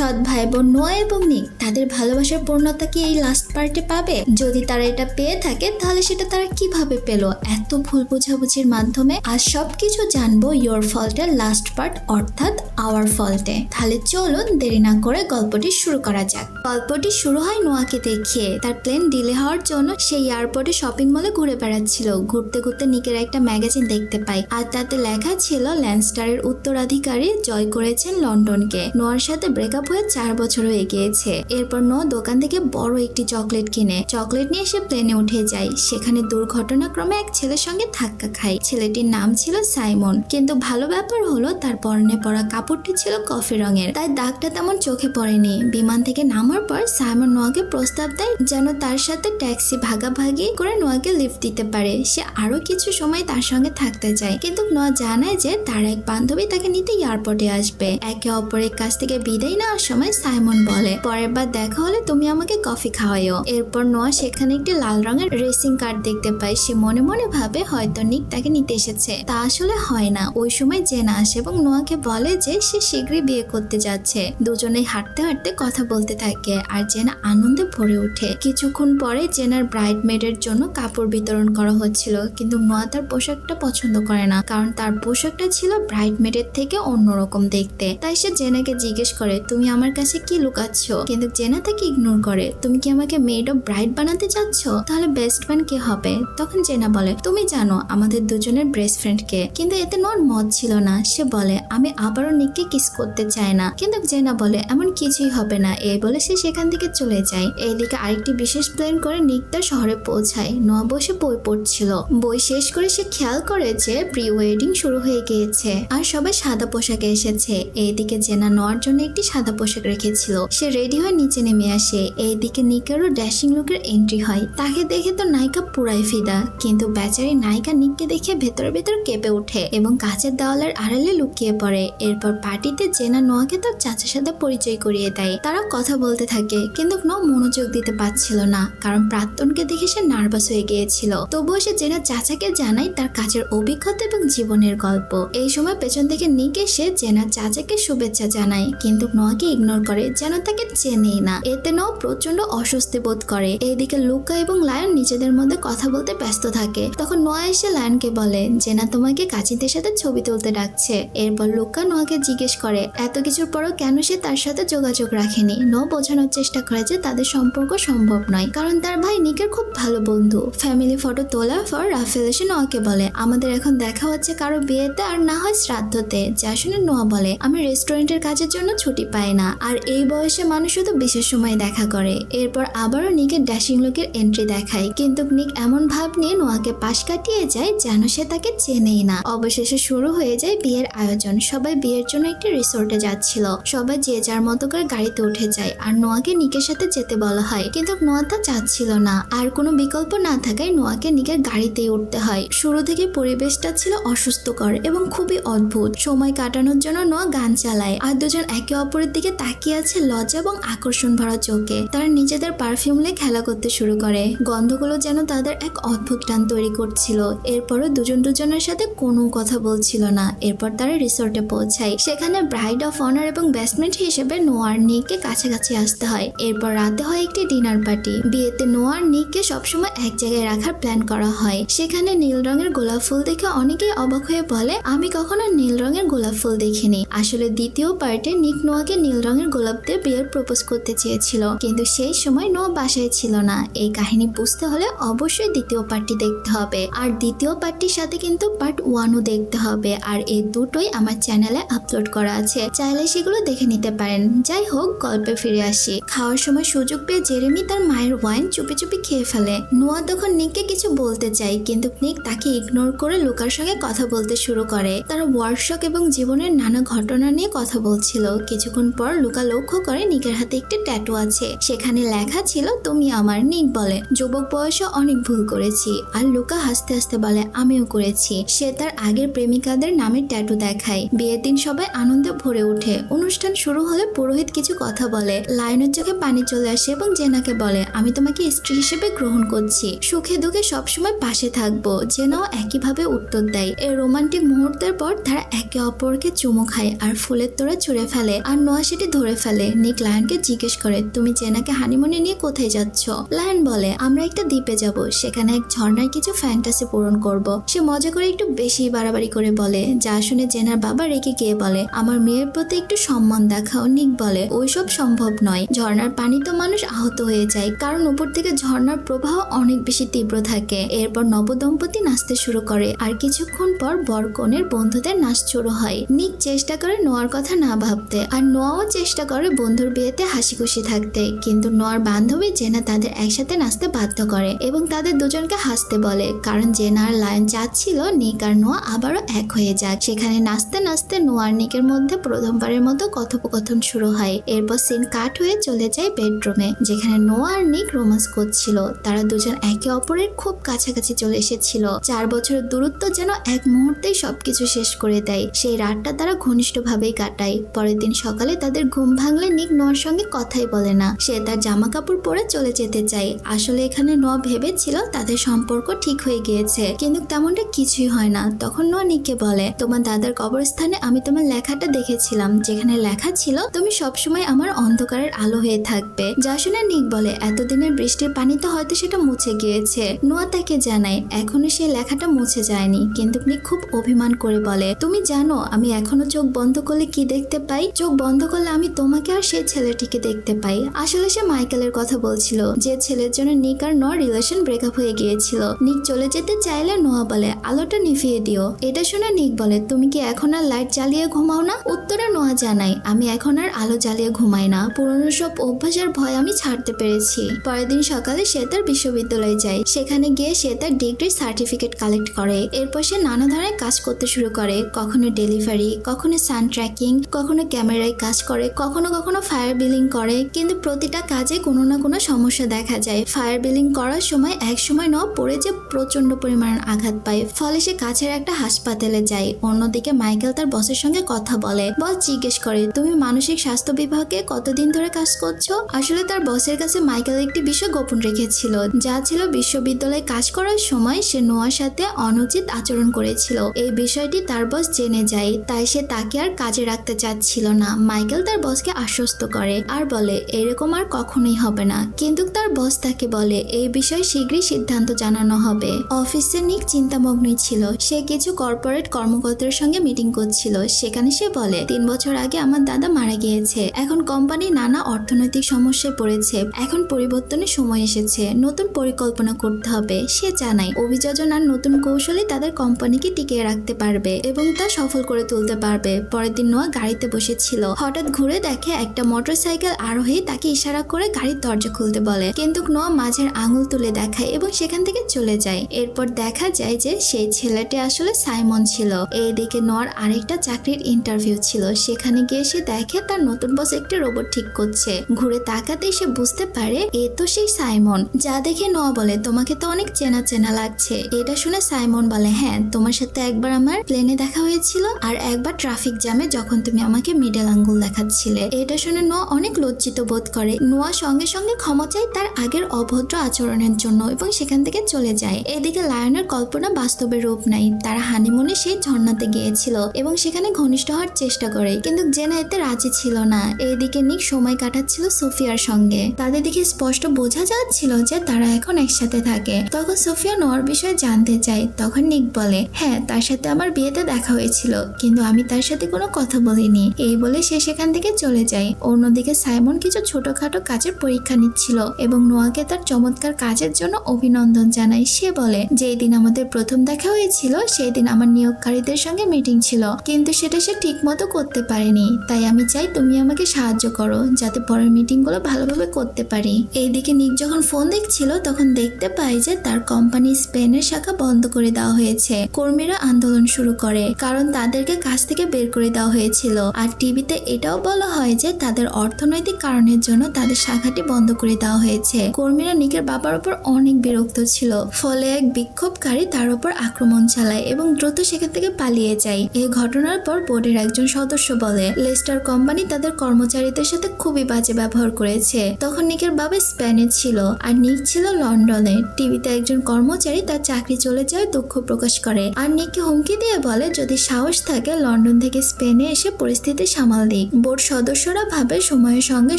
সৎ ভাই বোন নোয়া এবং নিক, তাদের ভালোবাসার পূর্ণতা কি এই লাস্ট পার্টে পাবে? যদি তারা এটা পেয়ে থাকে, তাহলে সেটা তারা কীভাবে পেল? এত ভুল বোঝাবুঝির মাধ্যমে আর সবকিছু জানব ইয়োর ফল্টের লাস্ট পার্ট অর্থাৎ আওয়ার ফল্টে তাহলে চলুন দেরি না করে গল্পটি শুরু করা যাক। গল্পটি শুরু হয় নোয়াকে দেখিয়ে। তার প্লেন ডিলে হওয়ার জন্য সেই এয়ারপোর্টে শপিং মলে ঘুরে বেড়াচ্ছিল। ঘুরতে ঘুরতে নিকের একটা ম্যাগাজিন দেখতে পাই। আর তাতে লেখা ছিল ল্যান্ডস্টারের উত্তরাধিকারী জয় করেছেন লন্ডনকে। নোয়ার সাথে ব্রেকআপ হয়ে চার বছর হয়ে গিয়েছে এরপর নোয়া দোকান থেকে বড় একটি চকলেট কিনে। চকলেট নিয়ে সে প্লেনে উঠে যায়। সেখানে দুর্ঘটনাক্রমে এক ছেলের সঙ্গে ধাক্কা খায়। ছেলেটির নাম ছিল সাইমন। কিন্তু ভালো ব্যাপার হলো, তার পরনে পরা কাপড়টি ছিল কফি রঙের। তাই দাগটা তেমন চোখে পড়েনি। বিমান থেকে নামার পর সাইমন নোয়াকে প্রস্তাব দেয় যেন তার সাথে ট্যাক্সি ভাগাভাগি করে নোয়াকে লিফট দিতে পারে। সে আরও কিছু সময় তার সঙ্গে থাকতে চায়। কিন্তু নোয়া জানায় যে তার এক বান্ধবী তাকে নিতে এয়ারপোর্টে আসবে। একে অপরের কাছ থেকে বিদায় নেওয়ার সময় সাইমন বলে, পরের বার দেখা হলে তুমি আমাকে কফি খাওয়াইও এরপর নোয়া সেখানে একটি লাল রঙের রেসিং কার দেখতে পায়। সে মনে মনে ভাবে, হয়তো নিক তাকে নিতে এসেছে। তা আসলে হয় না। ওই সময় জেনা আসে এবং নোয়াকে বলে যে, সে শীঘ্রই বিয়ে করতে যাচ্ছে। দুজনেই হাঁটতে হাঁটতে কথা বলতে থাকে আর জেনা আনন্দে ভরে ওঠে। কিছুক্ষণ পরে জেনার ব্রাইড মেডের জন্য কাপড় বিতরণ করা হচ্ছিল, কিন্তু নোয়া তার পোশাকটা পছন্দ করে না, কারণ তার পোশাকটা ছিল ব্রাইড মেডের থেকে অন্যরকম দেখতে। তাই সে জেনাকে জিজ্ঞেস করে, তুমি আমার কাছে কি লুকাচ্ছ? কিন্তু জেনা তাকে ইগনোর করে। তুমি কি আমাকে মেড অফ ব্রাইড বানাতে চাচ্ছ? তাহলে বেস্ট ফ্রেন্ড কে হবে? তখন জেনা বলে, তুমি জানো, আমাদের দুজনের বেস্ট ফ্রেন্ড কে। কিন্তু এতে নোর মত ছিল না। সে বলে, আমি আবারও নিককে কিস করতে চাই না। কিন্তু জেনা বলে, এমন কিছুই হবে না। এই বলে সে সেখান থেকে চলে যায়। এইদিকে আরেকটি বিশেষ প্ল্যান করে নিক তার শহরে পৌঁছায়। নোয়া বসে বই পড়ছিল। বই শেষ করে সে খেয়াল করে যে প্রি ওয়েডিং শুরু হয়ে গিয়েছে। আর সবাই সাদা পোশাকে এসেছে। এইদিকে জেনা নোয়ার জন্য একটি সাদা পোশাক রেখেছিল। সে রেডি হয়ে নিচে নেমে আসে। এইদিকে নিকেরও ড্যাশিং লুকের এন্ট্রি হয়। তাকে দেখে তো নায়িকা পুরাই ফিদা। কিন্তু বেচারি নায়িকা নিককে দেখে ভেতরে ভেতর কেঁপে ওঠে এবং কাঁচের দেওয়ালের আড়ালে লুকিয়ে পড়ে। এরপর পার্টিতে জেনা নোয়াকে তার চাচার সাথে পরিচয় করিয়ে দেয়। তারা কথা বলতে থাকে, কিন্তু নো মনোযোগ দিতে পারছিল না, কারণ প্রাক্তনকে দেখে সে নার্ভাস হয়ে গিয়েছিল। তবুও সে জেনা চাচাকে জানায় তার কাজের অভিজ্ঞতা এবং জীবনের গল্প। এই সময় পেছন থেকে নিক এসে জেনা চাচাকে শুভেচ্ছা জানায়, কিন্তু নোয়াকে ইগনোর করে, যেন তাকে চেনেই না। এতে নো প্রচণ্ড অস্বস্তি বোধ করে। এইদিকে লুকা এবং লায়ন নিজেদের মধ্যে কথা বলতে ব্যস্ত থাকে। তখন নোয়া এসে লায়নকে বলে যে না তোমাকে কাচিনদের সাথে ছবি তুলতে ডাকছে। এরপর লুকা নোয়াকে জিজ্ঞেস করে, এত কিছুর পরও কেন সে তার সাথে যোগাযোগ রাখেনি? নো বোঝানোর চেষ্টা করে যে তাদের সম্পর্ক সম্ভব নয়, কারণ তার ভাই নিকের খুব ভালো বন্ধু। ফ্যামিলি ফটো তোলার পর রাফেল এসে নোয়াকে বলে, আমাদের এখন দেখা হচ্ছে কারও বিয়েতে আর না হয় শ্রাদ্ধতে। যা শুনে নোয়া বলে, আমি রেস্টুরেন্টের কাজের জন্য ছুটি পাই। না। আর এই বয়সে মানুষ শুধু বিশেষ সময় দেখা করে। এরপর আবারও নিকের ড্যাশিং লুকের এন্ট্রি দেখায়। কিন্তু নিক এমন ভাব নিয়ে নোয়াকে পাশ কাটিয়ে যায় যেন সে তাকে চেনেই না। অবশেষে শুরু হয়ে যায় বিয়ের আয়োজন। সবাই বিয়ের জন্য একটি রিসোর্টে যাচ্ছিল। সবাই যে যার মতো করে গাড়িতে উঠে যায়। আর নোয়াকে নিকের সাথে যেতে বলা হয়। কিন্তু নোয়া তা চাচ্ছিল না। আর কোনো বিকল্প না থাকায় নোয়াকে নিকের গাড়িতেই উঠতে হয়। শুরু থেকে পরিবেশটা ছিল অসুস্থকর এবং খুবই অদ্ভুত। সময় কাটানোর জন্য নোয়া গান চালায়। আর দুজন একে অপরের দিকে তাকিয়ে আছে লজ্জা এবং আকর্ষণ ভরা চোখে। তারা নিজেদের পারফিউম নিয়ে খেলা করতে শুরু করে। গন্ধগুলো যেন তাদের এক অদ্ভুত টান তৈরি করছিল। এরপরও দুজন দুজনের সাথে কোনো কথা বলছিল না। এরপর তারা রিসোর্টে পৌঁছায়। সেখানে ব্রাইড অফ অনার এবং বেস্টমেন্ট হিসেবে নোয়ার নিককে কাছাকাছি আসতে হয়। এরপর রাতে হয় একটি ডিনার পার্টি বিয়েতে নোয়ার নিককে সবসময় এক জায়গায় রাখার প্ল্যান করা হয়। সেখানে নীল রঙের গোলাপ ফুল দেখে অনেকেই অবাক হয়ে বলে, আমি কখনো নীল রঙের গোলাপ ফুল দেখিনি। আসলে দ্বিতীয় পার্টে নিক নোয়াকে নীল রঙের গোলাপ দিয়ে বিয়ের প্রপোজ করতে চেয়েছিল। কিন্তু সেই সময় নোয়া বাসায় ছিল না। এই কাহিনী বুঝতে হলে অবশ্যই দ্বিতীয় পার্টটি দেখতে হবে। আর দ্বিতীয় পার্টটির সাথে কিন্তু পার্ট ওয়ানও দেখতে হবে। আর এই দুটোই আমার চ্যানেলে আপলোড করা আছে। চাইলে সেগুলো দেখে নিতে পারেন। যাই হোক, গল্পে ফিরে আসি। খাওয়ার সময় সুযোগ পেয়ে জেরেমি তার মায়ের ওয়াইন চুপি চুপি খেয়ে ফেলে। নোয়া তখন নিককে কিছু বলতে চাই কিন্তু নিক তাকে ইগনোর করে লুকার সঙ্গে কথা বলতে শুরু করে। তারা ওয়ার্কশপ এবং জীবনের নানা ঘটনা নিয়ে কথা বলছিল। কিছুক্ষণ পর লুকা লক্ষ্য করে নিকের হাতে একটি ট্যাটু আছে। সেখানে লেখা ছিল, তুমি আমার নিক বলে। যুবক বয়সে অনেক ভুল করেছি আর লুকা হাসতে হাসতে বলে, আমিও করেছি। সে তার আগের প্রেমিকাদের নামের ট্যাটু দেখায়। বিয়ের দিন সবাই আনন্দে ভরে ওঠে। অনুষ্ঠান শুরু হলে পুরোহিত কিছু কথা বলে। লায়নের চোখে পানি চলে আসে এবং জেনাকে বলে, আমি তোমাকে স্ত্রী হিসেবে গ্রহণ করছি। সুখে দুঃখে সবসময় পাশে থাকব। জেনাও একইভাবে উত্তর দেয়। এই রোমান্টিক মুহূর্তের পর তারা একে অপরকে চুমু খায় আর ফুলের তোড়া ছুঁড়ে ফেলে। আর নোয়ার সেটি ধরে ফেলে। নিক লায়নকে জিজ্ঞেস করে, তুমি জেনাকে হানিমুনে নিয়ে কোথায় যাচ্ছ? লায়ন বলে, আমরা একটা দ্বীপে যাব, সেখানে এক ঝর্ণার কিছু ফ্যান্টাসি পূরণ করব। সে মজা করে একটু বেশি বাড়াবাড়ি করে বলে, যা শুনে জেনার বাবা রেখে গিয়ে বলে, আমার মেয়ের প্রতি একটু সম্মান দেখাও। নিক বলে, ওইসব সম্ভব নয়। ঝর্ণার পানি তো মানুষ আহত হয়ে যায়, কারণ উপর থেকে ঝর্ণার প্রবাহ অনেক বেশি তীব্র থাকে। এরপর নবদম্পতি নাচতে শুরু করে, আর কিছুক্ষণ পর বর কনের বন্ধুদের নাচ শুরু হয়। নিক চেষ্টা করে নোয়ার কথা না ভাবতে, আর নোয়াও চেষ্টা করে বন্ধুর বিয়েতে হাসি খুশি থাকতে। কিন্তু নোয়ার বান্ধবী জেনা তাদের একসাথে নাচতে বাধ্য করে এবং তাদের দুজনকে হাসতে বলে। কারণ জেনা আর লায়ন চাচ্ছিল নিক আর নোয়া আবারও এক হয়ে যাক। সেখানে নাচতে নাচতে নোয়া আর নিকের মধ্যে প্রথমবারের মতো কথোপকথন শুরু হয়। এরপর সিন কাট হয়ে চলে যায় বেডরুমে, যেখানে নোয়া আর নিক রোমান্স করছিল। তারা দুজন একে অপরের খুব কাছাকাছি চলে এসেছিল। চার বছরের দূরত্ব যেন এক মুহূর্তেই সবকিছু শেষ করে দেয়। সেই রাতটা তারা ঘনিষ্ঠভাবেই কাটায়। পরের দিন সকালে তাদের ঘুম ভাঙলে নিক নোয়ার সঙ্গে কথাই বলে না। সে তার জামা কাপড় পরে চলে যেতে চায়। আসলে এখানে নোয়া ভেবেছিল তাদের সম্পর্ক ঠিক হয়ে গিয়েছে, কিন্তু তেমনটা কিছুই হয় না। তখন নোয়া নিককে বলে, তোমার দাদার কবরস্থানে আমি তোমার লেখাটা দেখেছিলাম, যেখানে লেখা ছিল, তুমি সবসময় আমার অন্ধকারের আলো হয়ে থাকবে। যা শুনে নিক বলে, এতদিনের বৃষ্টির পানিতে হয়তো সেটা মুছে গিয়েছে। নোয়া তাকে জানায়, এখনও সে লেখাটা মুছে যায়নি। কিন্তু নিক খুব অভিমান করে বলে, তুমি জানো, আমি এখনও চোখ বন্ধ করলে কি দেখতে পাই? চোখ বন্ধ করলে আমি তোমাকে আর সেই ছেলেটিকে দেখতে পাই। আসলে সে মাইকেলের কথা বলছিল, যে ছেলের জন্য নিক আর নোয়ার রিলেশন ব্রেকআপ হয়ে গিয়েছিল। নিক চলে যেতে চাইলে নোয়া বলে, আলোটা নিভিয়ে দিও। এটা শুনে নিক বলে, তুমি কি এখন আর লাইট জ্বালিয়ে ঘুমাও না? উত্তরে নোয়া জানাই আমি এখন আর আলো জ্বালিয়ে ঘুমাই না। পুরনো সব অভ্যাস আর ভয় আমি ছাড়তে পেরেছি। পরের দিন সকালে সে তার বিশ্ববিদ্যালয়ে যায়। সেখানে গিয়ে সে তার ডিগ্রির সার্টিফিকেট কালেক্ট করে। এরপর সে নানা ধরনের কাজ করতে শুরু করে। কখনো ডেলিভারি, কখনো সান ট্র্যাকিং, কখনো ক্যামেরায় কাজ করে, কখনো কখনো ফায়ার বিলিং করে, কিন্তু প্রতিটা কাজে কোনো না কোনো সমস্যা দেখা যায়। ফায়ার বিলিং করার সময় এক সময় ন পড়ে যে প্রচণ্ড পরিমাণ আঘাত পায়, ফলে সে কাছের একটা হাসপাতালে যায়। অন্যদিকে মাইকেল তার বসের সঙ্গে কথা বলে বস জিজ্ঞেস করে, তুমি মানসিক স্বাস্থ্য বিভাগে কতদিন ধরে কাজ করছ? আসলে তার বসের কাছে মাইকেল একটি বিষয় গোপন রেখেছিল, যা ছিল বিশ্ববিদ্যালয়ে কাজ করার সময় সে নোয়ার সাথে অনুচিত আচরণ করেছিল। এই বিষয়টি তার বস জেনে যায়, তাই সে তাকে আর কাজে রাখতে চাচ্ছিল না। মাইকেল তার বসকে আশ্বস্ত করে আর বলে, এরকম আর কখনোই হবে না। কিন্তু তার বস তাকে বলে, এই বিষয়ে শীঘ্রই সিদ্ধান্ত জানানো হবে। অফিসে নিক চিন্তামগ্নই ছিল। সে কিছু কর্পোরেট কর্মকর্তার সঙ্গে মিটিং করছিল। সেখানে সে বলে, তিন বছর আগে আমার দাদা মারা গিয়েছে। এখন কোম্পানি নানা অর্থনৈতিক সমস্যায় পড়েছে। এখন পরিবর্তনের সময় এসেছে। নতুন পরিকল্পনা করতে হবে। সে জানায়, অভিযোজন আর নতুন কৌশলে তাদের কোম্পানিকে টিকিয়ে রাখতে পারবে এবং তা সফল করে তুলতে পারবে। পরের দিন নোয়া গাড়িতে বসেছিল। হঠাৎ ঘুরে দেখে একটা মোটরসাইকেল আরোহী তাকে ইশারা করে গাড়ির দরজা খুলতে বলে। কিন্তু নোয়া মাঝের আঙুল তুলে দেখায় এবং সেখান থেকে চলে যায়। এরপর দেখা যায় যে সেই ছেলেটি আসলে সাইমন ছিল। এইদিকে নর আরেকটা চাকরির ইন্টারভিউ ছিল। সেখানে গিয়ে সে দেখে তার নতুন বস একটি রোবট ঠিক করছে। ঘুরে তাকাতে সে বুঝতে পারে, এ তো সেই সাইমন। যা দেখে নোয়া বলে, তোমাকে তো অনেক চেনা চেনা লাগছে। এটা শুনে সাইমন বলে হ্যাঁ তোমার সাথে একবার আমার প্লেনে দেখা হয়েছিল, আর একবার ট্রাফিক জ্যামে যখন তুমি আমাকে মিডল আঙ্গুল দেখাচ্ছিলে। এটা শুনে নোয়া অনেক লজ্জিত বোধ করে। নোয়া সঙ্গে সঙ্গে ক্ষমা চায় তার আগের অভদ্র আচরণের জন্য এবং সেখান থেকে চলে যায়। এদিকে লায়নের কল্পনা বাস্তবে রূপ নাই তারা হানিমুনে সেই ঝর্ণাতে গিয়েছিল এবং সেখানে ঘনিষ্ঠ হওয়ার চেষ্টা করে। কিন্তু জেনা এতে রাজি ছিল না। এইদিকে নিক সময় কাটাচ্ছিল সোফিয়ার সঙ্গে। তাদের দিকে স্পষ্ট বোঝা যাচ্ছিল যে তারা এখন একসাথে থাকে। তখন সোফিয়া নোয়ার বিষয়ে জানতে চায়। তখন নিক বলে হ্যাঁ তার সাথে আমার বিয়েতে দেখা হয়েছিল। কিন্তু আমি তার সাথে কোনো কথা বলিনি। এই বলে সে সেখান থেকে চলে যায়। অন্যদিকে সাইমন কিছু ছোটখাটো কাজের পরীক্ষা নিচ্ছিল এবং নোয়াকে তার চমৎকার কাজের জন্য অভিনন্দন জানায়। সে বলে, যেই দিন আমাদের প্রথম দেখা হয়েছিল, সেই দিন আমার নিয়োগকারীদের সঙ্গে মিটিং ছিল। কিন্তু সেটা সে ঠিক মতো করতে পারেনি। তাই আমি চাই তুমি আমাকে সাহায্য করো, যাতে পরের মিটিংগুলো ভালোভাবে করতে পারি। এইদিকে নিক যখন ফোন দেখছিল, তখন দেখতে পাই যে তার কোম্পানি স্পেনের শাখা বন্ধ করে দেওয়া হয়েছে। কর্মীরা আন্দোলন শুরু করে, কারণ তাদেরকে কাজ থেকে বের করে দেওয়া হয়েছিল। আর টিভিতে এটাও বলা হয় যে তাদের অর্থনৈতিক কারণের জন্য তাদের শাখাটি বন্ধ করে দেওয়া হয়েছে। কর্মীরা নিকের বাবার উপর অনেক বিরক্ত ছিল, ফলে এক বিক্ষোভকারী তার উপর আক্রমণ চালায় এবং দ্রুত সেখান থেকে পালিয়ে যায়। এই ঘটনার পর বোর্ডের একজন সদস্য বলে, লেস্টার কোম্পানি তাদের কর্মচারীদের সাথে খুবই বাজে ব্যবহার করেছে। তখন নিকের বাবা স্পেনে ছিল আর নিক ছিল লন্ডনে। টিভিতে একজন কর্মচারী তার চাকরি চলে যায় দুঃখ প্রকাশ করে। আর নিককে হুমকি দিয়ে বলে, যদি সাহস থাকে, লন্ডন থেকে স্পেনে এসে পরিস্থিতি সামাল দিক। বোর্ড সদস্যরা ভাবে সময়ের সঙ্গে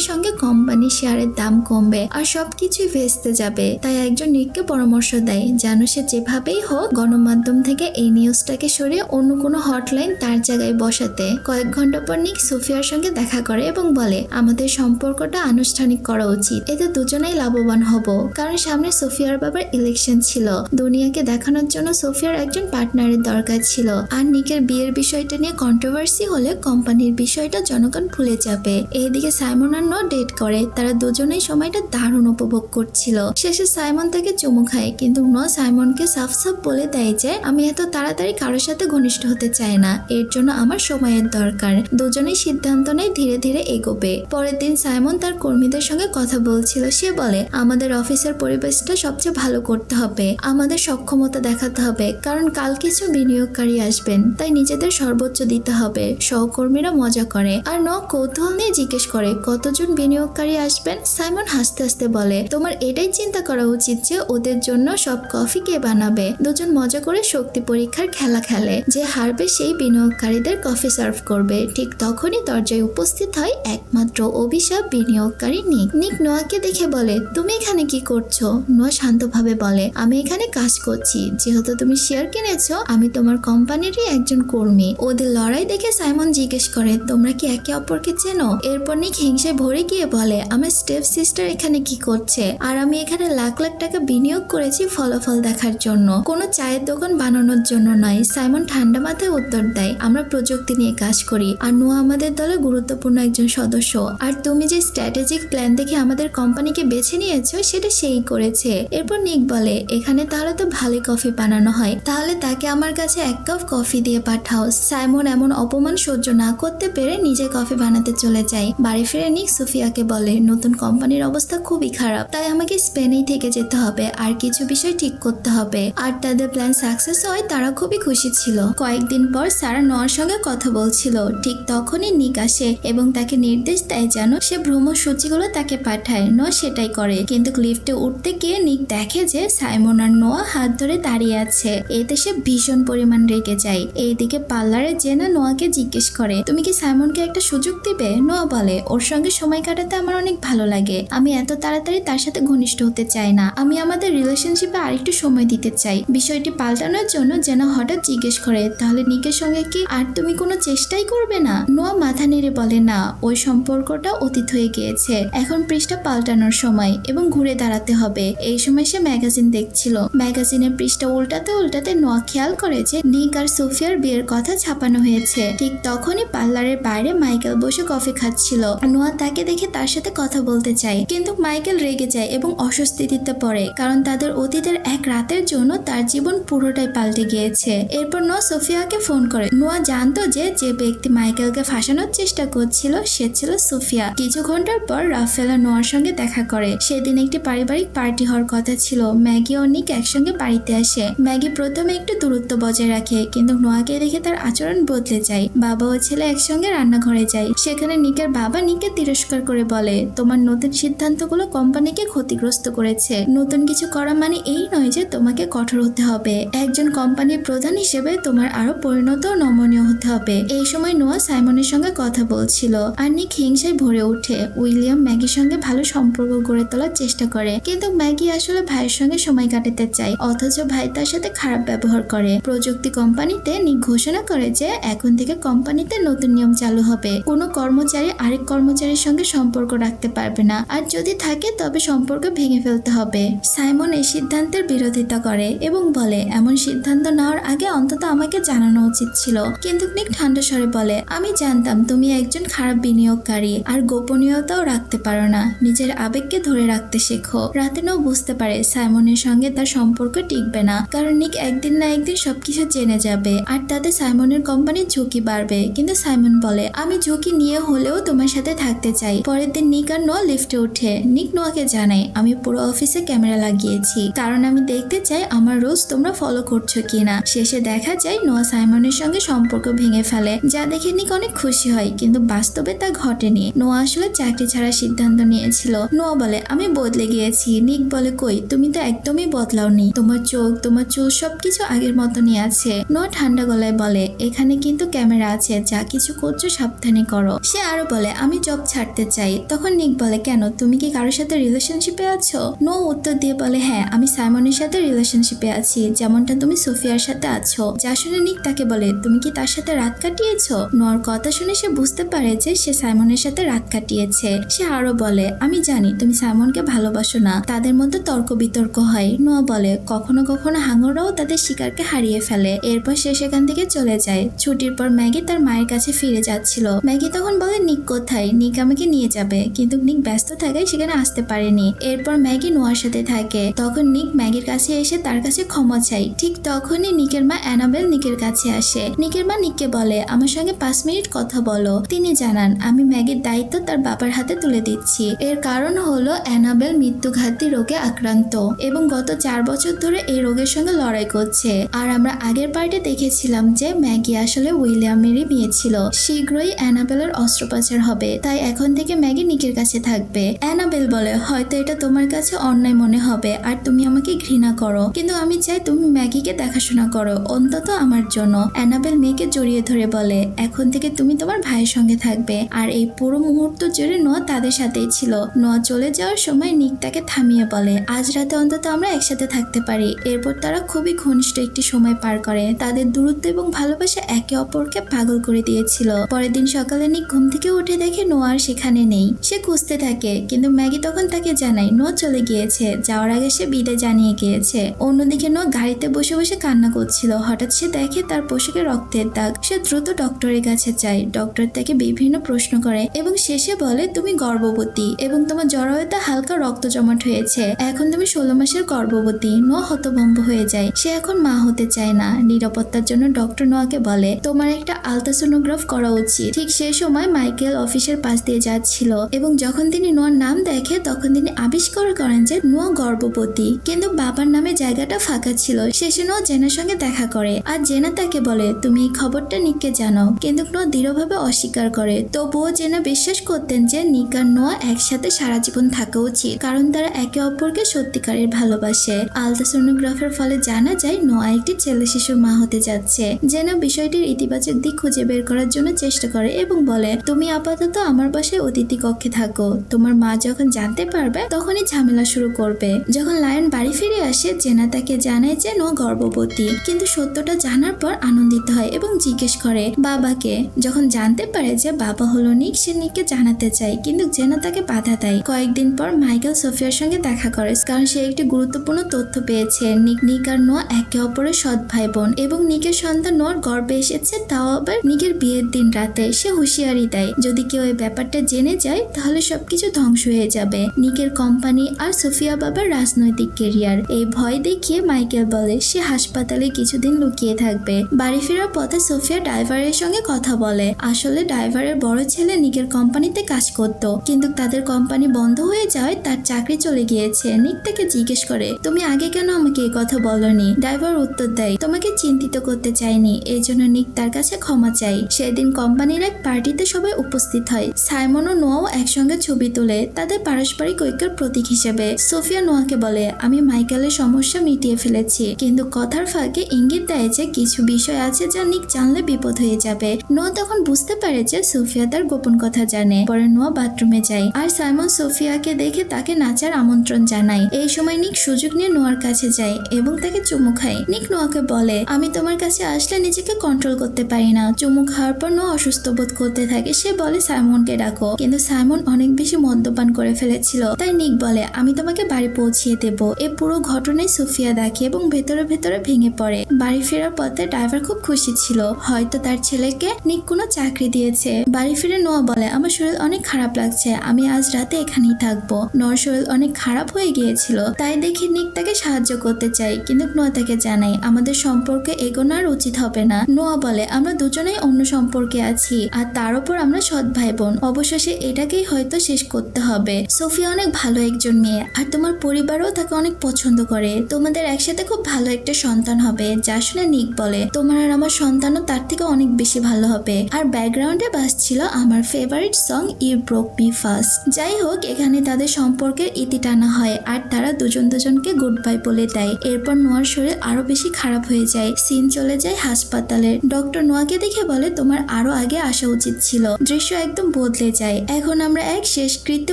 সঙ্গে কোম্পানি শেয়ারের দাম কমবে আর সবকিছুই ভেস্তে যাবে। তাই একজন নিককে পরামর্শ দেয়, যেন সে যেভাবেই হোক গণমাধ্যম থেকে এই নিউজটাকে সরিয়ে অন্য কোনো হটলাইন তার জায়গায় বসাতে। কয়েক ঘণ্টা পর নিক সোফিয়ার সঙ্গে দেখা করে এবং বলে, আমাদের সম্পর্কটা আনুষ্ঠানিক করা উচিত। এতে দুজনেই লাভবান হব। কারণ সামনে সোফিয়ার বাবার ইলেকশন ছিল। দুনিয়াকে দেখানোর জন্য সোফিয়ার একজন পার্টনারের দরকার ছিল। আর নিকের বিয়ের বিষয়টা নিয়ে কন্ট্রোভার্সি হলে কোম্পানির বিষয়টা জনগণ ভুলে যাবে। এইদিকে সাইমন আর ন ডেট করে, তারা দুজনেই সময়টা দারুণ উপভোগ করছিল। শেষে সাইমন তাকে চুমু খায়, কিন্তু ন সাইমনকে সাফ সাফ বলে দেয় যে, আমি এত তাড়াতাড়ি কারোর সাথে ঘনিষ্ঠ হতে চাই না, এর জন্য আমার সময়ের দরকার। দুজনেই সিদ্ধান্ত নেয় ধীরে ধীরে এগোবে। পরের দিন সাইমন তার কর্মীদের সঙ্গে কথা বলছিল। সে বলে, আমাদের অফিসের পরিবেশটা সবচেয়ে ভালো করতে হবে। আমাদের সক্ষমতা দেখাতে হবে, কারণ কাল কিছু বিনিয়োগকারী আসবেন, তাই নিজেদের সর্বোচ্চ দিতে হবে। সহকর্মীরা মজা করে। আর ন কৌতূহল নিয়ে জিজ্ঞেস করে, কতজন বিনিয়োগকারী আসবেন? সাইমন হাসতে হাসতে বলে, তোমার এটাই চিন্তা করা উচিত যে ওদের জন্য সব কফি কে বানাবে? দুজন মজা করে শক্তি পরীক্ষার খেলা খেলে, যে হারবে সেই বিনিয়োগকারীদের কফি সার্ভ করবে। ঠিক তখনই দরজায় উপস্থিত হয় একমাত্র অভিশাপ বিনিয়োগকারী নিক। নিক নোয়াকে দেখে বলে, তুমি এখানে কি করছ? নোয়া শান্তভাবে বলে, আমি এখানে কাজ করছি। যেহেতু তুমি শেয়ার কিনেছো, আমি তোমার কোম্পানিরই একজন কর্মী। ওদের লড়াই দেখে সাইমন জিজ্ঞেস করে, তোমরা কি একে অপরকে চেনো? এরপর নিক হিংসায় ভরে গিয়ে বলে, আমার স্টেপ সিস্টার এখানে কি করছে? আর আমি এখানে লাখ লাখ টাকা বিনিয়োগ করেছি ফলাফল দেখার জন্য। কোনো চায়ের দোকান বানানোর জন্য নয়। সাইমন ঠান্ডা মাথায় উত্তর দেয়, আমরা প্রযুক্তি নিয়ে কাজ করি। আর নোয়া আমাদের দলের গুরুত্বপূর্ণ একজন সদস্য। আর তুমি যে স্ট্র্যাটেজিক প্ল্যান দেখে আমাদের কোম্পানিকে বেছে নিয়েছো, সেটা সেই করেছে। এরপর নিক বলে, এখানে তাহলে তো ভালো কফি বানানো হয়। তাহলে তাকে আমার কাছে এক কাপ কফি দিয়ে পাঠাও। সাইমন এমন অপমান সহ্য না করতে পেরে নিজে কফি বানাতে চলে যায় বাড়ি ফিরে নিক সুফিয়াকে বলে, নতুন কোম্পানির অবস্থা খুবই খারাপ, তাই আমাকে স্পেনেই থেকে যেতে হবে, আর কিছু বিষয় ঠিক করতে হবে। আর তাদের প্ল্যান সাকসেস হয়, তারা খুবই খুশি ছিল। কয়েকদিন পর সারা নোয়ার সঙ্গে কথা বলছিল। ঠিক তখনই নিক আসে এবং তাকে নির্দেশ দেয় যেন সে ভ্রমণসূচিগুলো তাকে পাঠায়। নোয়া সেটাই করে। কিন্তু লিফটে উঠতে গিয়ে নিক দেখে যে সাইমন আর নোয়া হাত ধরে দাঁড়িয়ে আছে। এতে সে ভীষণ পরিমাণ রেগে যায়। এইদিকে পার্লারে জেনা নোয়াকে জিজ্ঞেস করে, তুমি কি সাইমনকে একটা সুযোগ দিবে নোয়া বলে, ওর সঙ্গে সময় কাটাতে আমার অনেক ভালো লাগে। আমি এত তাড়াতাড়ি তার সাথে ঘনিষ্ঠ হতে চাই না। আমি আমাদের রিলেশনশিপে আরেকটু সময় দিতে চাই। বিষয়টি পাল্টানোর জন্য জেনা হঠাৎ জিজ্ঞেস করে, তাহলে নিকের সঙ্গে কি আর তুমি কোনো চেষ্টাই করবে না? নোয়া মাথা নেড়ে বলে, না, ওই সম্পর্কটা অতীত হয়ে গিয়েছে। এখন পৃষ্ঠা পাল্টানোর সময় এবং ঘুরে দাঁড়াতে হবে। এই সময় সে ম্যাগাজিন দেখছিল। ম্যাগাজিনের পৃষ্ঠা উল্টাতে উল্টাতে নোয়া খেয়াল করে যে নিক আর সোফিয়ার বিয়ের কথা ছাপানো হয়েছে। ঠিক তখনই পার্লারের বাইরে মাইকেল বসে কফি খাচ্ছিল। নোয়া তাকে দেখে তার সাথে কথা বলতে চায়, কিন্তু মাইকেল রেগে যায় এবং অস্বস্তিতে পড়ে, কারণ তাদের অতীতের এক রাতের জন্য তার জীবন পুরোটাই পাল্টে গিয়েছে। এরপর নোয়া সোফিয়াকে ফোন করে। নোয়া জানতো যে যে ব্যক্তি মাইকেলকে ফাঁসানোর চেষ্টা করছিল, সে ছিল সোফিয়া। কিছু ঘণ্টার পর রাফেলা নোয়ার সঙ্গে দেখা করে। সেদিন একটি পারিবারিক পার্টি হওয়ার কথা ছিল। ম্যাগি ও নিক একসঙ্গে বাড়িতে আসে। ম্যাগি প্রথমে একটু দূরত্ব বজায় রাখে, কিন্তু নোয়াকে দেখে তার আচরণ বদলে যায়। বাবা ও ছেলে একসঙ্গে রান্নাঘরে যায় সেখানে নিকের বাবা নিকে তিরস্কার করে বলে, তোমার নতুন সিদ্ধান্তগুলো কোম্পানিকে ক্ষতিগ্রস্ত করেছে। নতুন কিছু করা মানে এই নয় যে তোমাকে কঠোর হতে হবে। একজন কোম্পানির প্রধান হিসেবে তোমার আরও পরিণত নমনীয় হতে হবে। এই সময় নোয়া সাইমনের সঙ্গে কথা বলছিল আর নিক হিংসায় ভরে ওঠে। উইলিয়াম ম্যাগির সঙ্গে ভালো সম্পর্ক গড়ে তোলার চেষ্টা করে, কিন্তু ম্যাগি আসলে ভাইয়ের সঙ্গে সময় কাটাতে চায়, অথচ ভাই তার সাথে খারাপ ব্যবহার করে। প্রযুক্তি কোম্পানিতে নিক ঘোষণা করে যে এখন থেকে কোম্পানিতে নতুন নিয়ম চালু হবে। কোনো কর্মচারী আরেক কর্মচারীর সঙ্গে সম্পর্ক রাখতে পারবে না। আর যদি থাকে, তবে সম্পর্ক ভেঙে ফেলতে হবে। সাইমন এই সিদ্ধান্তের বিরোধিতা করে এবং বলে, এমন সিদ্ধান্ত নেওয়ার আগে অন্তত আমাকে জানানো উচিত ছিল। কিন্তু নিক ঠান্ডা স্বরে বলে, আমি জানতাম তুমি একজন খারাপ বিনিয়োগকারী, আর গোপনীয়তাও রাখতে পারো না। নিজের আবেগকে ধরে রাখতে শেখো। রাতেনও বুঝতে পারে সাইমনের সঙ্গে তার সম্পর্ক টিকবে না। কারণ নিক একদিন না একদিন সবকিছু জেনে যাবে। আর তাতে সাইমনের কোম্পানির ঝুঁকি বাড়বে। কিন্তু সাইমন বলে, আমি ঝুঁকি নিয়ে হলেও তোমার সাথে থাকতে চাই। পরের দিন নিক আর নোয়া লিফটে উঠে। নিক নোয়াকে জানায় আমি পুরো অফিসে ক্যামেরা লাগিয়েছি। কারণ আমি দেখতে চাই আমার রোজ তোমরা ফলো করছ কিনা। শেষে দেখা যায় নোয়া সাইমনের সঙ্গে সম্পর্ক ভেঙে ফেলে, যা দেখে নিক অনেক খুশি হয়, কিন্তু বাস্তবে তা ঘটেনি। নোয়া আসলে চাকরি ছাড়ার সিদ্ধান্ত নিয়েছিল। নোয়া বলে, আমি বদলে গিয়েছি। নিক বলে, কই, তুমি তো একদমই বদলাওনি। তোমার চোখ, তোমার চুল সবকিছু আগের মতনই আছে। নোয়া ঠান্ডা গলায় বলে, এখানে কিন্তু ক্যামেরা আছে, যা কিছু করছ সাবধানে সাবধানে করো। সে আরও বলে, আমি জব ছাড়তে চাই। তখন নিক বলে, কেন? তুমি কি কারোর সাথে রিলেশনশিপে আছো? নো উত্তর দিয়ে বলে হ্যাঁ আমি সাইমনের সাথে রিলেশনশিপে আছি। যেমনটা তুমি সোফিয়ার সাথে আছো। যা শুনে নিক তাকে বলে, তুমি কি তার সাথে রাত কাটিয়েছো? নোয়ার কথা শুনে সে বুঝতে পারে যে সে সাইমনের সাথে রাত কাটিয়েছে। সে আরও বলে, আমি জানি তুমি সাইমনকে ভালোবাসো না। তাদের মধ্যে তর্ক বিতর্ক হয়। নোয়া বলে, কখনো কখনো হাঙররাও তাদের শিকারকে হারিয়ে ফেলে। এরপর সে সেখান থেকে চলে যায়। ছুটির পর ম্যাগি তার মায়ের কাছে ফিরে যাচ্ছিল। ম্যাগি তখন বলে, নিক কোথায়? নিক আমাকে নিয়ে যাবে। কিন্তু নিক ব্যস্ত থাকায় সেখানে আসতে পারেনি। এরপর ম্যাগি নোয়ার সাথে থাকে। তখন নিক ম্যাগির কাছে এসে তার কাছে ক্ষমা চাই ঠিক তখনই নিকের মা অ্যানাবেল নিকের কাছে আসে। নিকের মা নিককে বলে, আমার সঙ্গে পাঁচ মিনিট কথা বলো। তিনি জানান, আমি ম্যাগির দায়িত্ব তার বাবার হাতে তুলে দিচ্ছি। এর কারণ হলো অ্যানাবেল মৃত্যুঘাতী রোগে আক্রান্ত এবং গত চার বছর ধরে এই রোগের সঙ্গে লড়াই করছে। আর আমরা আগের পার্টে দেখেছিলাম যে ম্যাগি আসলে উইলিয়ামেরই মেয়ে ছিল। শীঘ্রই অ্যানাবেলের অস্ত্রোপচার হবে, তাই এখন থেকে ম্যাগি নিকের কাছে থাকবে। অ্যানাবেল বলে, হয়তো এটা তোমার কাছে অন্যায় মনে হবে, আর তুমি আমাকে ঘৃণা করো। কিন্তু আমি চাই তুমি ম্যাগিকে দেখাশোনা করো, অন্তত আমার জন্য। অ্যানাবেল মেয়েকে জড়িয়ে ধরে বলে, এখন থেকে তুমি তোমার ভাইয়ের সঙ্গে থাকবে। আর এই পুরো মুহূর্ত জুড়ে নোয়া তাদের সাথেই ছিল। নোয়া চলে যাওয়ার সময় নিক তাকে থামিয়ে বলে, আজ রাতে অন্তত আমরা একসাথে থাকতে পারি। এরপর তারা খুবই ঘনিষ্ঠ একটি সময় পার করে। তাদের দূরত্ব এবং ভালোবাসা একে অপরকে পাগল করে দিয়েছিল। পরের দিন সকালে নিক ঘুম থেকে উঠে দেখে নোয়া আর সেখানে নেই। সে খুঁজতে থাকে, কিন্তু ম্যাগি তখন তাকে জানায় নো চলে গিয়েছে। যাওয়ার আগে সে বিদায় জানিয়ে গিয়েছে। অন্যদিকে নোয়া গাড়িতে বসে বসে কান্না করছিল। হঠাৎ সে দেখে তার পোশাকে রক্তের দাগ। সে দ্রুত ডক্টরের কাছে যায়। ডক্টর তাকে বিভিন্ন প্রশ্ন করে এবং শেষে বলে, তুমি গর্ভবতী এবং তোমার জরায়ুতে হালকা রক্ত জমাট হয়েছে। এখন তুমি ষোলো মাসের গর্ভবতী। নো হতভম্ব হয়ে যায়। সে এখন মা হতে চায় না। নিরাপত্তার জন্য ডক্টর নোয়াকে বলে, তোমার একটা আলট্রাসোনোগ্রাফ করা উচিত। ঠিক সেই সময় মাইকেল অফিসের পাশ দিয়ে যাচ্ছিল এবং যখন তিনি নোয়ার নাম দেখে তখন তিনি আবিষ্কার করেন যে নোয়া গর্ভবতী। কিন্তু বাবার নামে জায়গাটা ফাঁকা ছিল। শেষে নোয়া জেনার সঙ্গে দেখা করে। আর জেনা তাকে বলে, তুমি এই খবরটা নিককে জানাও কিন্তু নোয়া দৃঢ়ভাবে অস্বীকার করে। তবুও জেনা বিশ্বাস করতেন যে নিক আর নোয়া একসাথে সারা জীবন থাকা উচিত। কারণ তারা একে অপরকে সত্যিকারের ভালোবাসে। আলট্রাসোনোগ্রাফের ফলে জানা যায় নোয়া একটি ছেলে শিশুর মা হতে যাচ্ছে। জেনা বিষয়টির ইতিবাচক দিক খুঁজে বের করার জন্য চেষ্টা করে এবং বলে, তুমি আপাতত আমার বাসায় অতিথি কক্ষে থাকো। তোমার মা যখন জানতে পারবে, তখনই ঝামেলা শুরু করবে। যখন লায়ন বাড়ি ফিরে আসে, জেনা তাকে জানায় যে নোয়া গর্ভবতী। কিন্তু সত্যটা জানার পর আনন্দিত হয় এবং জিজ্ঞেস করে, বাবাকে? যখন জানতে পারে যে বাবা হলো নিক, সে নিককে জানাতে চায়, কিন্তু জেনা তাকে বাধা দেয়। কয়েকদিন পর মাইকেল সোফিয়ার সঙ্গে দেখা করে, কারণ সে একটি গুরুত্বপূর্ণ তথ্য পেয়েছে। নিক নিক আর নোয়া একে অপরের সৎ ভাই বোন এবং নিকের সন্তান নোয়ার গর্বে এসেছে, তাও আবার নিকের বিয়ের দিন রাতে। সে হুঁশিয়ারি দেয়। যদি কেউ এই ব্যাপারটা জেনে যায়, তাহলে সবকিছু ধ্বংস হয়ে যাবে। নিকের কোম্পানি আর সোফিয়া বাবার রাজনৈতিক কেরিয়ার। এই ভয় দেখিয়ে মাইকেল বলে, সে হাসপাতালে কিছুদিন লুকিয়ে থাকবে। বাড়ি ফেরার পথে সোফিয়া ড্রাইভারের সঙ্গে কথা বলে। আসলে ড্রাইভারের বড় ছেলে নিকের কোম্পানিতে কাজ করত, কিন্তু তাদের কোম্পানি বন্ধ হয়ে যাওয়ায় তার চাকরি চলে গিয়েছে। নিক তাকে জিজ্ঞেস করে, তুমি আগে কেন আমাকে এই কথা বলনি? ড্রাইভার উত্তর দেয়, তোমাকে চিন্তিত করতে চাইনি এই জন্য নিক তার কাছে ক্ষমা চাই। সেদিন কোম্পানির এক পার্টিতে সবাই উপস্থিত হয়। সাইমন ও নোয়াও একসঙ্গে ছবি তোলে তাদের পারস্পরিক ঐক্যের প্রতীক হিসেবে। সোফিয়া নোয়াকে বলে, আমি মাইকেলের সমস্যা মিটিয়ে ফেলেছি, কিন্তু কথার ফাঁকে ইঙ্গিত দেয় যে কিছু বিষয় আছে যা নিক জানলে বিপদ হয়ে যাবে। নোয়া তখন বুঝতে পারে যে সোফিয়া তার গোপন কথা জানে। পরে নোয়া বাথরুমে যায় আর সাইমন সোফিয়াকে দেখে তাকে নাচার আমন্ত্রণ জানায়। এই সময় নিক সুযোগ নিয়ে নোয়ার কাছে যায় এবং তাকে চুমু খায়। নিক নোয়াকে বলে, আমি তোমার কাছে আসলে নিজেকে কন্ট্রোল করতে পারি না। চুমু খাওয়ার পর নোয়া অসুস্থ বোধ করতে থাকে, সে বলে, সাইমনকে ডাকো। কিন্তু সাইমন অনেক বেশি মদ্যপান করে ফেলেছিল। তাই নিক বলে, আমি তোমাকে বাড়ি পৌঁছিয়ে দেব। এ পুরো ঘটনায় সুফিয়া দেখে এবং ভেতরে ভেতরে ভেঙে পড়ে। বাড়ি ফেরার পথে ড্রাইভার খুব খুশি ছিল। হয়তো তার ছেলেকে নিক কোনো চাকরি দিয়েছে। বাড়ি ফিরে নোয়া বলে, আমার শরীর অনেক খারাপ লাগছে। আমি আজ রাতে এখানেই থাকব। নোয়ার শরীর অনেক খারাপ হয়ে গিয়েছিল। তাই দেখি নিক তাকে সাহায্য করতে চাই কিন্তু নোয়া তাকে জানাই আমাদের সম্পর্কে এগোনো উচিত হবে না। নোয়া বলে, আমরা দুজনেই অন্য সম্পর্কে আছি। আর তার উপর আমরা সৎ ভাই বোন অবশেষে এটাকেই হয়তো শেষ করতে হবে। সোফিয়া অনেক ভালো একজন মেয়ে, আর তোমার পরিবারও তাকে অনেক পছন্দ করে। তোমাদের একসাথে খুব ভালো একটা সন্তান হবে, যা শুনে নিক বলে। তোমার আর আমার সন্তানও তার থেকে অনেক বেশি ভালো হবে। আর ব্যাকগ্রাউন্ডে বাজছিল আমার favourite song you broke me first যাই হোক, এখানে তাদের সম্পর্কের ইতি টানা হয়, আর তারা দুজন দুজনকে গুড বাই বলে দেয়। এরপর নোয়ার শরীর আরও বেশি খারাপ হয়ে যায়। সিন চলে যায় হাসপাতালে। ডক্টর নোয়াকে দেখে বলে, তোমার আরও আগে আসা উচিত ছিল। দৃশ্য একদম বদলে যায়। এখন আমরা এক শেষকৃত্যে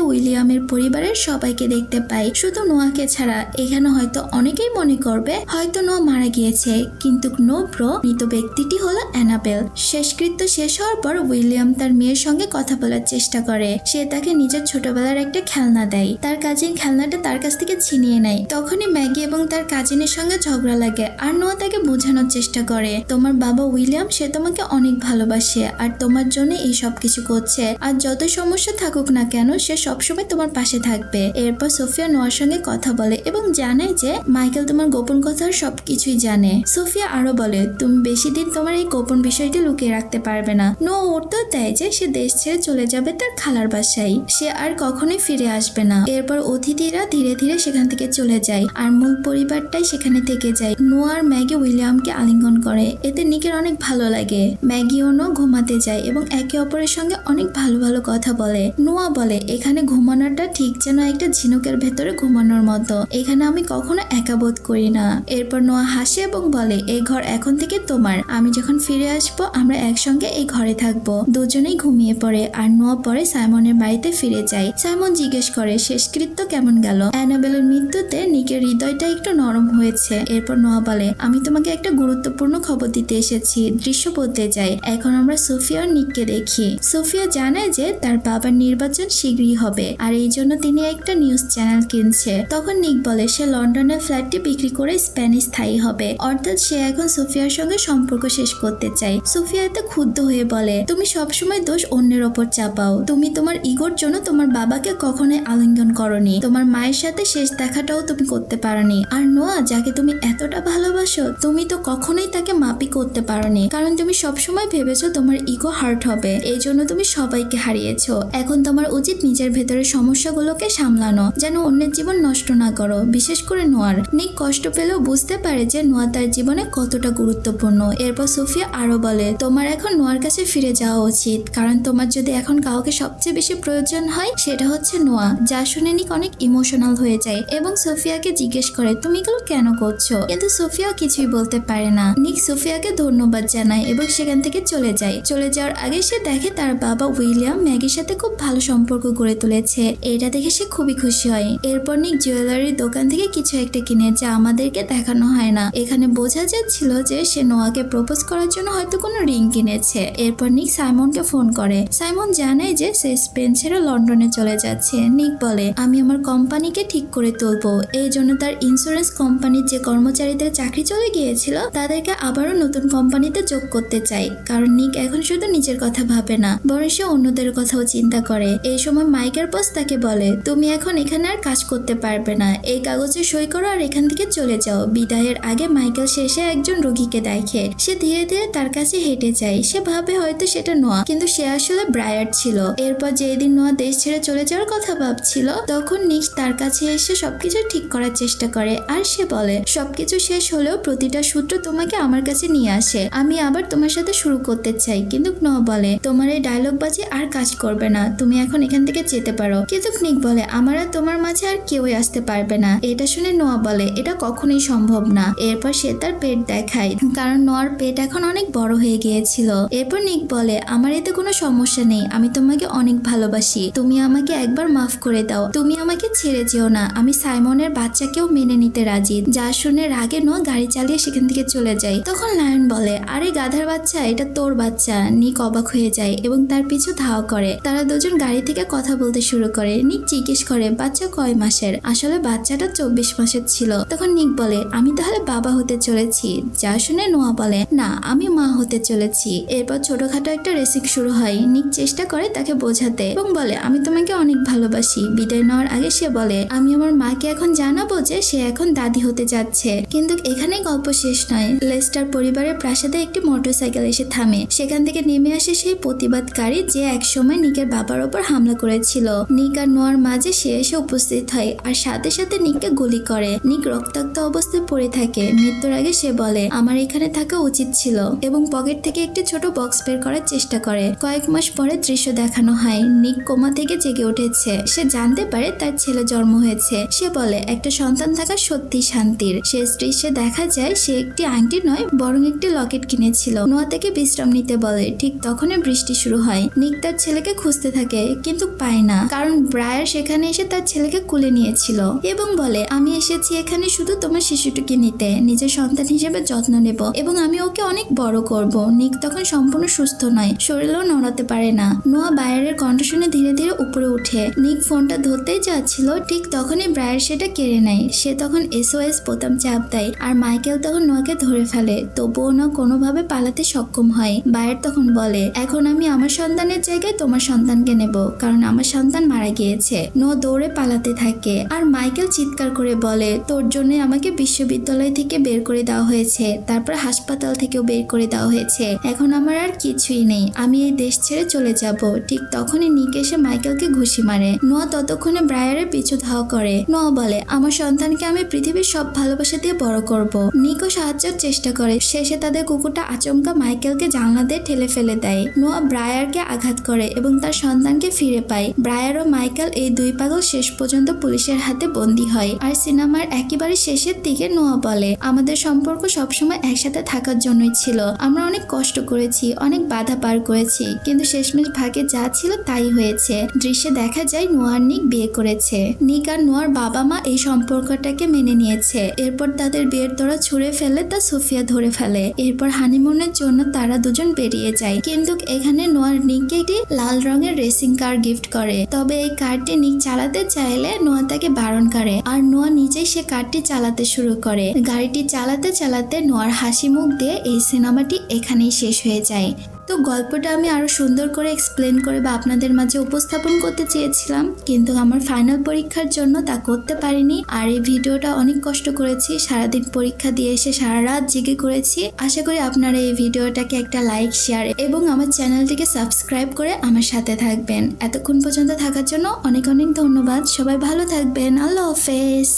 উইলিয়ামের পরিবারের সবাইকে দেখতে পাই। শুধু নোয়াকে ছাড়া, এখানে হয়তো অনেকেই মনে করবে, হয়তো নোয়া মারা গিয়েছে। কিন্তু নো ব্রো মৃত ব্যক্তিটি হলো অ্যানাবেল। শেষকৃত্য শেষ হওয়ার পর উইলিয়াম তার মেয়ের সঙ্গে কথা বলার চেষ্টা করে। সে তাকে নিজের ছোটবেলার একটা খেলনা দেয়। তার কাজিন খেলনাটা তার কাছ থেকে ছিনিয়ে নেয়। তখনই ম্যাগি এবং তার কাজিনের সঙ্গে ঝগড়া লাগে। আর নোয়া তাকে বোঝানোর চেষ্টা করে, তোমার বাবা উইলিয়াম, সে তোমাকে অনেক ভালোবাসে। আর তোমার জন্য এই সব কিছু করছে। আর যত সমস্যা থাকুক না কেন, সে সবসময় তোমার পাশে থাকবে। এরপর সোফিয়া নোয়ার সঙ্গে কথা বলে এবং জানায় যে, মাইকেল তোমার গোপন কথার সবকিছুই জানে। সোফিয়া আরও বলে, তুমি বেশি দিন তোমার এই গোপন বিষয়টি লুকিয়ে রাখতে পারবে না। নোয়া উত্তর দেয় যে, সে দেশ ছেড়ে চলে যাবে তার খালার বাসায়। সে আর কখনোই ফিরে আসবে না। এরপর অতিথিরা ধীরে ধীরে সেখান থেকে চলে যায় আর মূল পরিবারটাই সেখানে থেকে যায়। নোয়া আর ম্যাগি উইলিয়ামকে আলিঙ্গন করে। এতে নিকের অনেক ভালো লাগে। ম্যাগি নো ঘুমাতে যায়। এবং একে অপরের সঙ্গে অনেক ভালো ভালো কথা বলে। নোয়া বলে, এখানে ঘুমানোটা ঠিক যেন একটা ঝিনুকের ভেতরে ঘুমানোর মতো। এখানে আমি কখনো একা বোধ করি না। এরপর নোয়া হাসে এবং বলে, এই ঘর এখন থেকে তোমার। আমি যখন ফিরে আসব, আমরা একসঙ্গে এই ঘরে থাকব। দুজনেই ঘুমিয়ে পড়ে আর নোয়া পরে সাইমনের বাড়িতে ফিরে যায়। সাইমন জিজ্ঞেস করে, শেষকৃত্য কেমন গেল? অ্যানাবেলের মৃত্যুতে নিকের হৃদয়টা একটু নরম হয়েছে। এরপর নোয়া বলে, আমি তোমাকে একটা গুরুত্বপূর্ণ খবর দিতে এসেছি। দৃশ্য বলতে যাই। এখন আমরা সোফিয়া নিককে দেখি। সোফিয়া জানায় যে তার বাবার নির্বাচন শীঘ্রই হবে। আর এই জন্য তিনি একটা নিউজ চ্যানেল কিনছে। তখন নিক বলে, সে লন্ডনের ফ্ল্যাটটি বিক্রি করে স্প্যানিশ স্থায়ী হবে। অর্থাৎ সে এখন সোফিয়ার সঙ্গে সম্পর্ক শেষ করতে চায়। সোফিয়া এতে ক্ষুব্ধ হয়ে বলে, তুমি সবসময় দোষ অন্যের ওপর চাপাও। তুমি তোমার ইগোর জন্য তোমার বাবাকে কখনোই আলিঙ্গন করনি। তোমার মায়ের সাথে শেষ দেখাটাও তুমি করতে পারোনি। আর নোয়া, যাকে তুমি এতটা ভালোবাসো, তুমি তো কখনোই তাকে মাপি করতে পারোনি। কারণ তুমি সবসময় ভেবেছো তোমার ইগো হার্ট হবে। এই জন্য তুমি সবাইকে হারিয়েছো। এখন তোমার উচিত নিজের ভেতরের সমস্যাগুলোকে সামলানো, যেন অন্যের জীবন নষ্ট না করো। বিশেষ করে নোয়ার। নিক কষ্ট পেলেও বুঝতে পারে যে নোয়া তার জীবনে কতটা গুরুত্বপূর্ণ। এরপর সোফিয়া আরও বলে, তোমার এখন নোয়ার কাছে ফিরে যাওয়া উচিত। কারণ তোমার যদি এখন কাউকে সবচেয়ে বেশি প্রয়োজন হয়, সেটা হচ্ছে নোয়া, যা শুনে নিক অনেক ইমোশনাল হয়ে যায় এবং সোফিয়াকে জিজ্ঞেস করে, তুমি এগুলো কেন করছ? কিন্তু সোফিয়া কিছুই বলতে পারে না। নিক সোফিয়াকে ধন্যবাদ জানায় এবং সেখান থেকে চলে যায়। চলে যাওয়ার আগে সে দেখে তার বাবা উইলিয়াম ম্যাগির সাথে খুব ভালো সম্পর্ক গড়ে তুলেছে। এটা দেখে সে খুবই খুশি হয়। এরপর নিক জুয়েলারির দোকান থেকে কিছু একটা কিনে যা আমাদেরকে দেখানো হয় না। এখানে বোঝা যাচ্ছিল যে সে নোয়াকে প্রপোজ করার জন্য হয়তো কোনো রিং কিনেছে। এরপর নিক সাইমনকে ফোন করে। সাইমন জানায় যে সে স্পেন ছেড়ে লন্ডনে চলে যাচ্ছে। নিক বলে, আমি আমার কোম্পানিকে ঠিক করে তুলবো। এই জন্য তার ইন্স্যুরেন্স কোম্পানির যে কর্মচারীদের চাকরি চলে গিয়েছিল, তাদেরকে আবারও নতুন কোম্পানিতে যোগ করতে চাই। কারণ নিক এখন শুধু নিজের কথা ভাবে না। বরং সে অন্যদের কথাও চিন্তা করে। এই সময় মাইকের বস তাকে বলে, তুমি এখন এখানে আর কাজ করতে পারবে না। এই কাগজে সই করো আর এখান থেকে চলে যাও। বিদায়ের আগে মাইকেল শেষে একজন রোগীকে দেখে। সে ধীরে ধীরে তার কাছে হেঁটে যায়। সে ভাবে হয়তো সেটা নোয়া, কিন্তু সে আসলে ব্রায়ার ছিল। এরপর যেদিন নোয়া দেশ ছেড়ে চলে যাওয়ার কথা ভাবছিল, তখন নিক তার কাছে এসে সবকিছু ঠিক করার চেষ্টা করে। আর সে বলে, সবকিছু শেষ হলেও প্রতিটা সূত্র তোমাকে আমার কাছে নিয়ে আসে। আমি আবার তোমার সাথে শুরু করতে চাই, কিন্তু নোয়া বলে। তোমার এই ডায়লগ বাজি আর কাজ করবে না। তুমি এখন এখান থেকে যেতে পারো। কিন্তু বলে, আমার তোমার মাঝে আর কেউই আসতে পারবে না। এটা শুনে নোয়া বলে, এটা কখনোই সম্ভব না। এরপর সে তার পেট দেখায়। কারণ নোয়ার পেট এখন অনেক বড় হয়ে গিয়েছিল। এরপর নিক বলে, আমার এতে কোনো সমস্যা নেই। আমি তোমাকে অনেক ভালোবাসি। তুমি আমাকে একবার মাফ করে দাও। তুমি আমাকে ছেড়ে যেও না। আমি সাইমনের বাচ্চাকেও মেনে নিতে রাজি। যা শুনে রাগে নোয়া গাড়ি চালিয়ে সেখান থেকে চলে যায়। তখন লায়ন বলে, আরে গাধার বাচ্চা, এটা তোর বাচ্চা। নিক অবাক হয়ে যায় এবং তার পিছু ধাওয়া করে। তারা দুজন গাড়ি থেকে কথা বলতে শুরু করে। নিক জিজ্ঞেস করে, বাচ্চা কয় মাসের? আসলে বাচ্চাটা চব্বিশ মাসের ছিল। তখন নিক বলে, আমি তাহলে বাবা হতে চলেছি। যা শুনে নোয়া বলে, না, আমি মা হতে চলেছি। এরপর ছোটখাটো একটা রেসিং শুরু হয়। নিক চেষ্টা করে তাকে বোঝাতে এবং বলে, আমি তোমাকে অনেক ভালোবাসি। বিদায় নেওয়ার আগে সে বলে, আমি আমার মাকে এখন জানাব যে সে এখন দাদি হতে যাচ্ছে। কিন্তু এখানে গল্প শেষ নয়। লেস্টার পরিবারের প্রাসাদে একটি মোটরসাইকেল এসে থামে। সেখান থেকে নেমে আসে সেই প্রতিবাদকারী যে একসময় নিকের বাবার ওপর হামলা করেছিল। নিক আর নোয়ার মাঝে সে এসে উপস্থিত হয় আর সাথে সাথে নিককে গুলি করে। নিক রক্তাক্ত অবস্থায় পড়ে থাকে। মৃত্যুর আগে সে বলে, আমার এখানে থাকা উচিত ছিল এবং পকেট থেকে একটি ছোট বক্স বের করার চেষ্টা করে। কয়েক মাস পরে দৃশ্য দেখানো হয়। নিক কোমা থেকে জেগে উঠেছে। সে জানতে পারে তার ছেলে জন্ম হয়েছে। সে বলে, একটা সন্তান থাকা সত্যি শান্তির। শেষ দৃশ্যে দেখা যায় সে একটি আংটি নয়, বরং একটি লকেট কিনেছিল। নোয়া থেকে বিশ্রাম নিতে বলে, ঠিক ঠিক তখনই বৃষ্টি শুরু হয়। নিক তার ছেলেকে খুঁজতে থাকে, কিন্তু পায় না, কারণ ব্রায়ার সেখানে এসে তার ছেলেকে কুলে নিয়েছিল এবং বলে, আমি এসেছি এখানে শুধু তোমার শিশুটিকে নিতে, নিজের সন্তান হিসেবে যত্ন নেব এবং আমি ওকে অনেক বড় করব। নিক তখন সম্পূর্ণ সুস্থ নয়, শরীরেও নড়াতে পারে না। নোয়া বায়ারের কণ্ঠ শুনে ধীরে ধীরে উপরে উঠে নিক ফোনটা ধরতেই যাচ্ছিল, ঠিক তখনই ব্রায়ার সেটা কেড়ে নেয়। সে তখন এসওএস বোতাম চাপ দেয় আর মাইকেল তখন নোয়াকে ধরে ফেলে, তবুও না কোনোভাবে পালাতে সক্ষম হয়। বায়ার তখন বলে, এখন আমি আমার সন্তানের জায়গায় তোমার সন্তানকে নেব, কারণ আমার সন্তান মারা গিয়েছে। নোয়া দৌড়ে পালাতে থাকে আর মাইকেল চিৎকার করে বলে, তোর জন্য আমাকে বিশ্ববিদ্যালয় থেকে বের করে দেওয়া হয়েছে, তারপর হাসপাতাল থেকেও বের করে দেওয়া হয়েছে। এখন আমার আর কিছুই নেই, আমি এই দেশ ছেড়ে চলে যাব। ঠিক তখনই নিক এসে মাইকেলকে ঘুষি মারে। নোয়া ততক্ষণে ব্রায়ারের পিছু ধাওয়া করে। নোয়া বলে, আমার সন্তানকে আমি পৃথিবীর সব ভালোবাসা দিয়ে বড় করব। নিকও সাহায্যের চেষ্টা করে। শেষে তাদের কুকুরটা আচমকা মাইকেলকে জানলা দিয়ে ঠেলে ফেলে দেয়। নোয়া ব্রায়ারকে আঘাত করে এবং তার সন্তানকে ফিরে পায়। ব্রায়ার ও মাইকেল এই দুই পাগল শেষ পর্যন্ত পুলিশের হাতে বন্দী হয়। আর সিনেমার একেবারে শেষের দিকে নোয়া বলে, আমাদের সম্পর্ক সবসময় একসাথে থাকার জন্যই ছিল। আমরা অনেক কষ্ট করেছি, অনেক বাধা পার করেছি, কিন্তু শেষমেশ ভাগে যা ছিল তাই হয়েছে। দৃশ্যে দেখা যায় নোয়ার নিক বিয়ে করেছে। নিক আর নোয়ার বাবা মা এই সম্পর্কটাকে মেনে নিয়েছে। এরপর তাদের বিয়ের তোরা ছুঁড়ে ফেলে তা সোফিয়া ধরে ফেলে। এরপর হানিমুনের জন্য তারা দুজন বেরিয়ে যায়। কিন্তু এখানে নোয়ার নিককে একটি লাল রঙের রেসিং কার গিফট করে। তবে এই কারটি নিক চালাতে চাইলে নোয়া তাকে বারণ করে। আর নোয়া নিজেই সে কারটি চালাতে শুরু করে। গাড়িটি চালাতে চালাতে নোয়ার হাসি মুখ দিয়ে এই সিনেমাটি এখানেই শেষ হয়ে যায়। তো গল্পটা আমি আরও সুন্দর করে এক্সপ্লেন করে বা আপনাদের মাঝে উপস্থাপন করতে চেয়েছিলাম, কিন্তু আমার ফাইনাল পরীক্ষার জন্য তা করতে পারিনি। আর এই ভিডিওটা অনেক কষ্ট করেছি, সারাদিন পরীক্ষা দিয়ে এসে সারা রাত জেগে করেছি। আশা করি আপনারা এই ভিডিওটাকে একটা লাইক শেয়ার এবং আমার চ্যানেলটিকে সাবস্ক্রাইব করে আমার সাথে থাকবেন। এতক্ষণ পর্যন্ত থাকার জন্য অনেক অনেক ধন্যবাদ। সবাই ভালো থাকবেন। আল্লাহ হাফেজ।